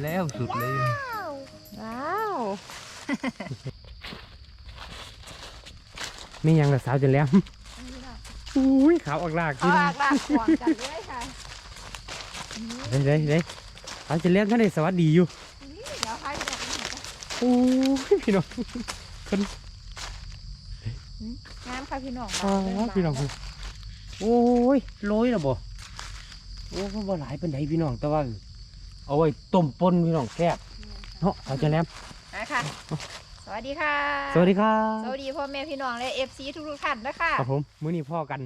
มแล้วสุดเลยว้าวไม่ยังละสาวจนแล้วอุ้ยขาวออกลากเอาอากลากขวางกันเลยค่ะเด้เด้เด้สาวจนแล้วท่านได้สวัสดีอยู่นี่เดี๋ยวให้แบบนี้โอ้ยพี่น้องคนงามค่ะพี่น้องอ๋อพี่น้องคนโอ้ยโรยแล้วบ่โอ้ก็บ่หลายเป็นไหนพี่น้องแต่ว่า เอาไว้ต้มปนพี่น้องแซ่บเนาะสาวจนแล้วนะค่ะ สวัสดีค่ะ สวัสดีครัสบวัสดีพ่อแม่พี่น้องและเอฟซีทุกๆท่านนะคะครับผมมื้อนี้พ่อกัน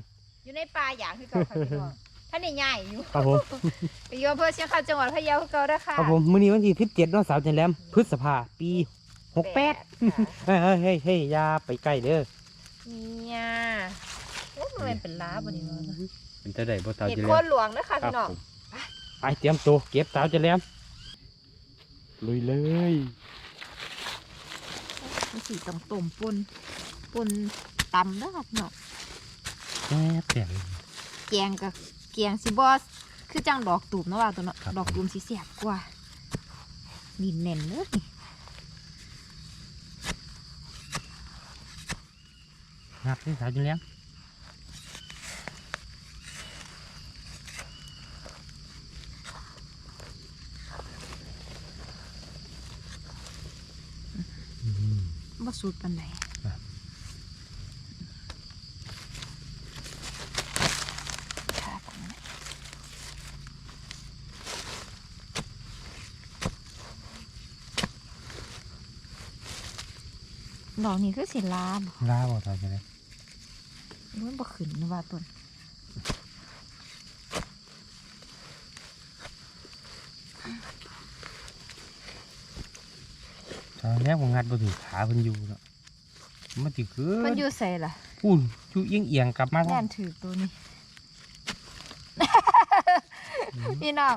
อยู่ในป่าอย่างคือเก่าค่ะพี่น้องท่านใหญ่ๆอยู่ครับผมไปอยู่อำเภอเชียงคานจังหวัดพะเยาคือเก่านะคะครับผมมื้อนี้วันที่17เนาะสาวจนแล้วพฤษภาปี68ค่ะเฮ้ยเฮ้ยเฮ้ยเฮ้ยอย่าไปใกล้เด้อเนี่ยโอ้มันเป็นล้าบนนี้เนาะเป็นจะได้บ่สาวเห็ดจะโคแล้วนหลวงนะคะพี่น้องผม ไปเตรียมตัวเก็บสาวจะแล้วลุยเลยมีสีต่ำตุ่มปนปนตำนะคะพี่น้องแซ่บแซ่บแกงกับแกงสิบอสคือจังดอกตูมเนาะว่าตัวเนาะครับดอกตูมสีแสบกว่าดินแน่นเลยนี่งับที่สาวจะแล้ว บ่สูดปันไหนครับดอกนี้คือสีลามลาบ่สาวจะแล้วมันบ่ขึ้นนะว่าต้น สาว แล้วผมงัดบ่ถึงขาเพิ่นอยู่เนาะมันสิคือมันอยู่ใส่ล่ะอุ่นชูเอียงเอียงๆกลับมาแน่นถือตัวนี้พี่น้อง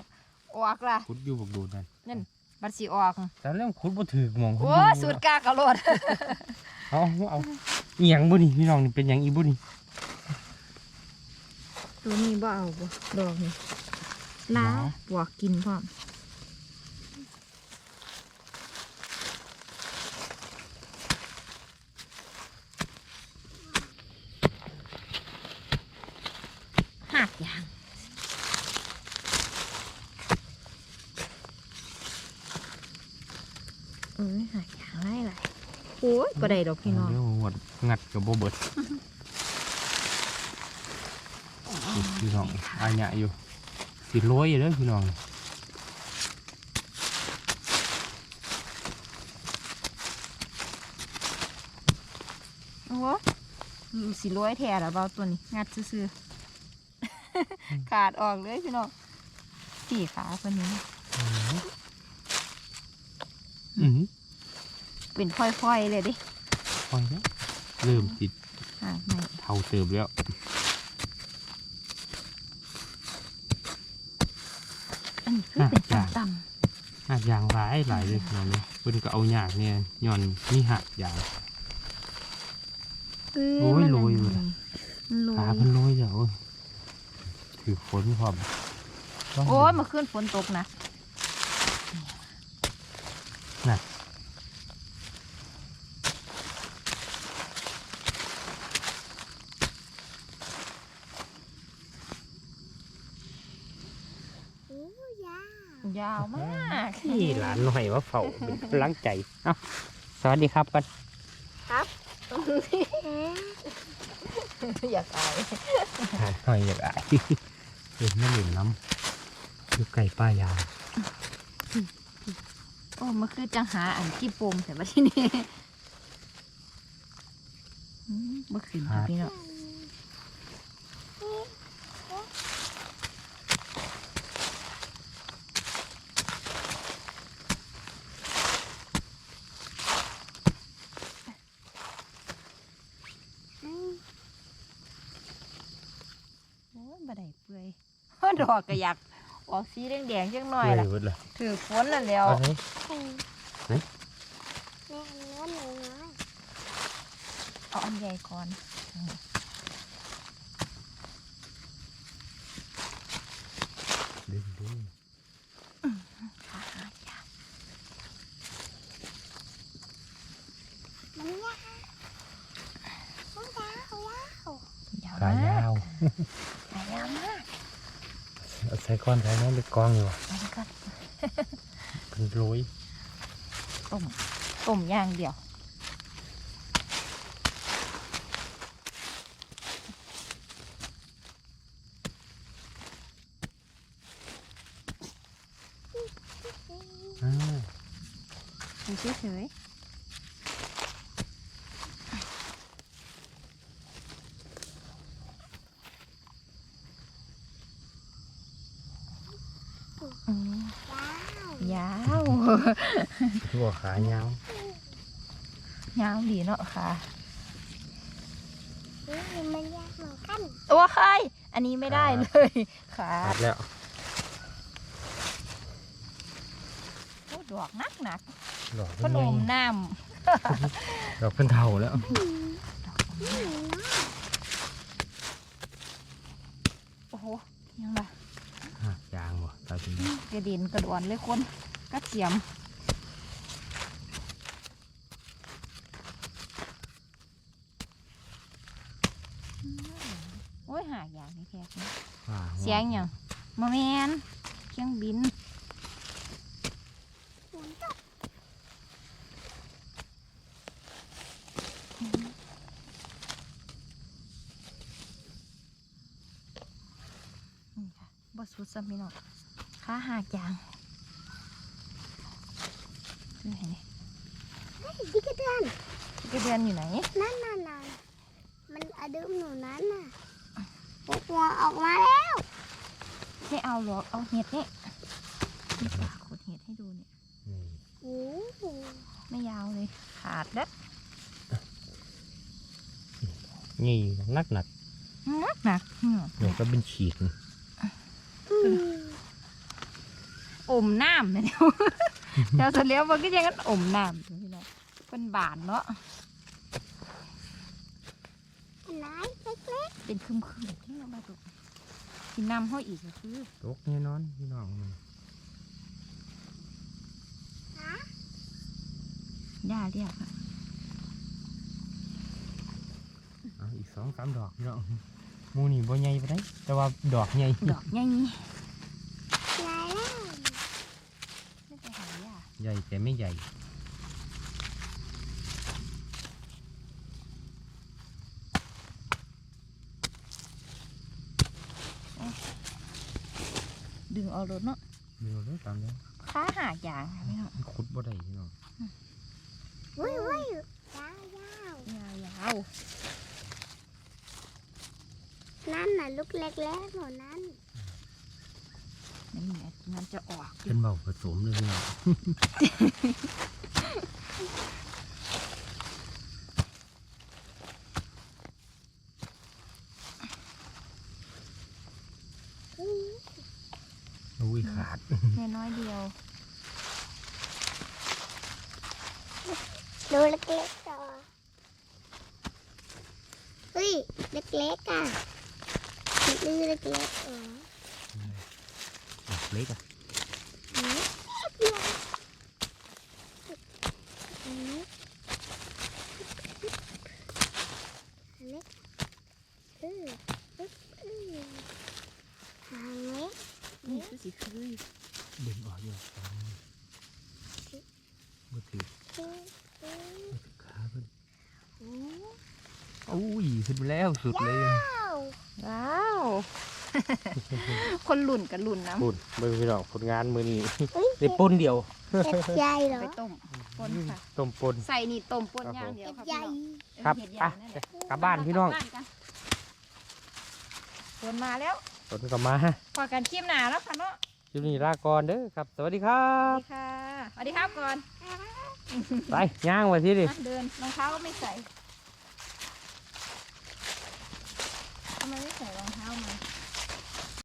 ออกล่ะขุดอยู่บักโดดนั่นนั่นบัดสิออกสาวแล้วขุดบ่ถึกหมองเพิ่นโอ้อยู่สูตรกากระโลดเอาเอาเอียงบ่นี่พี่น้องนี่เป็นหยังอีบ่นี่ตัวนี้บ่เอาบ่ดอกนี่ล้าปวกกินพร้อมหักยางเอ้ยหักยางไรไร โอ้ยก็ได้ดอกพี่น้องเดี๋ยวหดงัดกับบ่เบิดพี่น้องอาญะอยู่สิร้อยอยู่เด้อพี่น้องโอ้โหอยู่สิร้อยแท้แล้วเบาตัวนี้งัดซื่อๆขาดออกเลยพี่น้องสี่ขาคนนี้อือหือ เป็นค่อยๆเลยดิปล่อยแล้วเริ่มติดอ่าไม่เท่าเติบแล้วอันนี้คือเป็นต่ำหากยางหลายหลายเลยพี่น้องเนี่ยเพิ่นก็เอาหยากเนี่ยย้อนมีหักยางๆเโอ้ยมันโรยอยู่นะมันโรขายเพิ่นโรยเดี๋ยวถือฝนพร้อมโอ้ยเมื่อคืนฝนตกนะ น่ะ ยาวมากนี่หลานหน่อยว่าเฝ้าเป็นกำลังใจเอ้าสวัสดีครับกันครับอยากอายหาหน่อยอยากอายเห็นไม่เห็นน้ำอยู่ไก่ป้ายางโอ้เมื่อคืนจังหาอันกี่ปมแต่ว่าที่นี่อืมเมื่อคืนค่ะพี่น้อง ดอกก็อยากออกสีแดงๆจังหน่อยล่ะลยถือฝนน่นแล้วแล้วเอาอันใหญ่ก่อนดึายาว เอาใส่ก้อนใส่น้ำไปกองอยู่ว่ะไปก่อนเป็นโรยต้มต้มอย่างเดียวอ่าดูเฉยๆ ยาวหัวขายาวยาวดีเนาะค่ะนี่มันยากเหมือนกันตัวใครอันนี้ไม่ได้เลยค่ะขาดแล้วโอ้ดอกหนักหนักดอกขนมน้ดอกเพิ่นเท่าแล้วำโอ้โหยังไง อะยางบ่ตายเป็นกระเด็นกระดอนเลยคนกระเทียมโอ้ยหาอย่างนี้แท้จริงว่าเสียงอย่างมาแมนเครื่องบินนี่ ค่ะบสุดสมินอขาหากยางดูเห็นไหมดิกระเดือนกระเดือนอยู่ไหน นั่นน่ะน่ะมันอดึมหนูนั้นน่ะปกหัวออกมาแล้ว ไม่เอาหรอกเอาเห็ดนี่นี่ปลาขดเห็ดให้ดูเนี่ยโอ้ไม่ยาวเลย ขาดแล้วนี่นักหนักหนักหนักเดี๋ยวก็เป็นฉีด อืม อมน้ำเนี่ยเดี๋ยวเดี๋ยวเสร็จแล้วมันก็ยังกันอมน้ำอยู่พี่น้องเป็นบานเนาะไหนเล็กเป็นคืมคืมที่เรามาดูกินน้ำห้อยอีกก็คือตกแน่นอนพี่น้องมันหญ้าเรียกอะเอาอีกสองสามดอกพี่น้องหมูนี่บ่ใหญ่ปานใดแต่ว่าดอกใหญ่ดอกใหญ่นี่ ๆไหนล่ะ ไม่ไปหา หญ้าใหญ่แต่ไม่ใหญ่ ดึงเอารถเนาะเดี๋ยวเด้อตามเด้อขาหากยางค่ะพี่น้องมันขุดบ่ได้พี่น้องเว้ยเว้ยยาวยาวยาวนั่นน่ะลูกเล็กๆหนูนั้นๆนี่ไง มันจะออกเป็นเบาผสมเลยพี่น้องอืมอุ้ยขาดแค่น้อยเดียวดูเล็กๆต่อเฮ้ย เล็กๆอะดื้อเล็กๆอ๋อดอกเล็กอะ เล็กเดียวอันนี้อันนี้เออเออเออหางเล็ก นี่คือสีคือเบ่งออกอยู่สองมือถือเออถือขาเพิ่นโอ้อุ้ยขึ้นมาแล้วสุดเลย ว้าว คนหลุ่นกับหลุ่นน้พุ่นเบิ่งพี่น้องผลงานมือนี้เฮ้ยได้ปนเดียว เห็ดใหญ่เหรอไปต้มปนค่ะ ต้มปน ใส่นี่ต้มปนครับ ย่างเดียวเห็ดครับใหพี่ญ่น้องครับเออเห็ดใหไปญ่นั่นแหละกลับบ้านพี่น้อง ปนมาแล้ว ผลก็มาพอกันคลิปหนาแล้วค่ะเนาะคลิปนี้ลาก่อนเด้อครับ สวัสดีครัสวัสบดีค่ะสวัสดีครับก่อนไปย่างไว้ที่ดิอะเดินรองเท้าก็ไม่ใส่ทำไมไม่ใส่รองเท้ามา